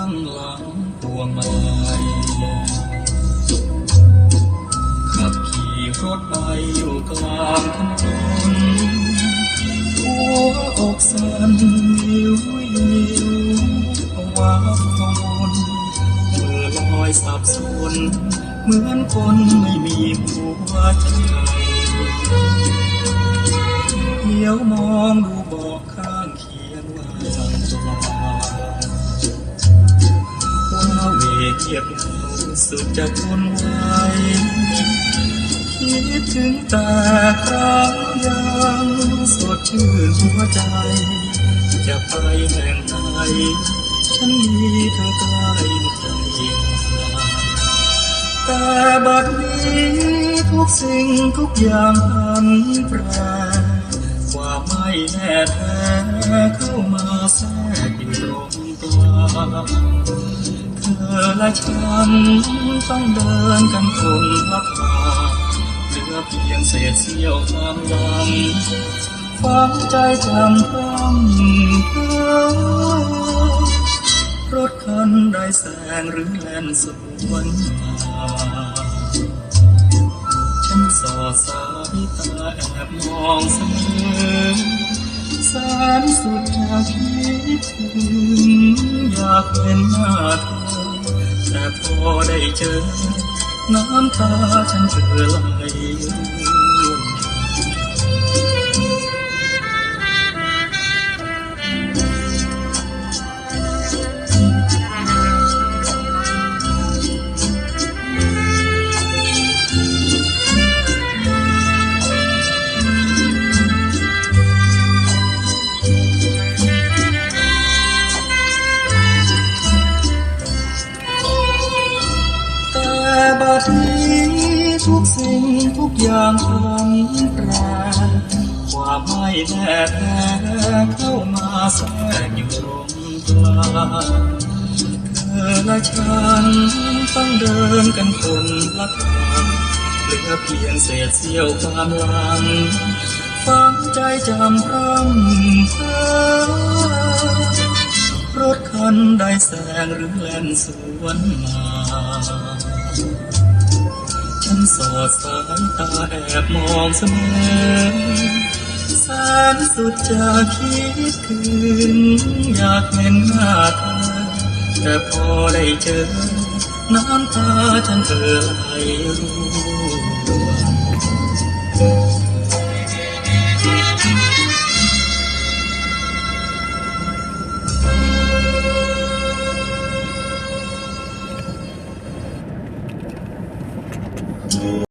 างหลังตวงมาลัยขับขี่รถไปอยู่กลางถนนหัวอกสั่นวิววิวว้าวนมือลอยสับสนเหมือนคนไม่มีหัวใจเดี๋ยวมองดูบ่ เวเทียบเหงาสุดจะทนไหวคิดถึงแต่ครั้งยังสดชื่นหัวใจ จะไปแห่งไหนฉันมีเธอใกล้ใจแต่บัดนี้ทุกสิ่งทุกอย่างพันแปรความไม่แน่แท้เข้ามาแทรกอยู่ตรงกลาง อและฉันต้องเดินกันคนละทางเหลือเพียงเศษเสี้ยวความหวังฝังใจจำต้องเธอรถคันใดแสงหรือแล่นสวนมาฉันสอดสายตาแอบมองเสมอแสนสุดจะคิดถึงอยากเห็นหน้าเธอ แต่พอได้เจอ น้ำตาฉันเธอไหล นี้ทุกสิ่งทุกอย่างพันแปรความไม่แน่แท้เข้ามาแทรกอยู่ตรงกลางเธอและฉันต้องเดินกันคนละทางเหลือเพียงเศษเสี้ยวความหลังฝังใจจำพร่ำเธอรถคันใดแสงหรือแล่นสวนมา สอดสายตาแอบมองเสมอแสนสุดจะคิดถึงอยากเห็นหน้าเธอแต่พอได้เจอ น้ำตาฉันเอ่อไหลร่วง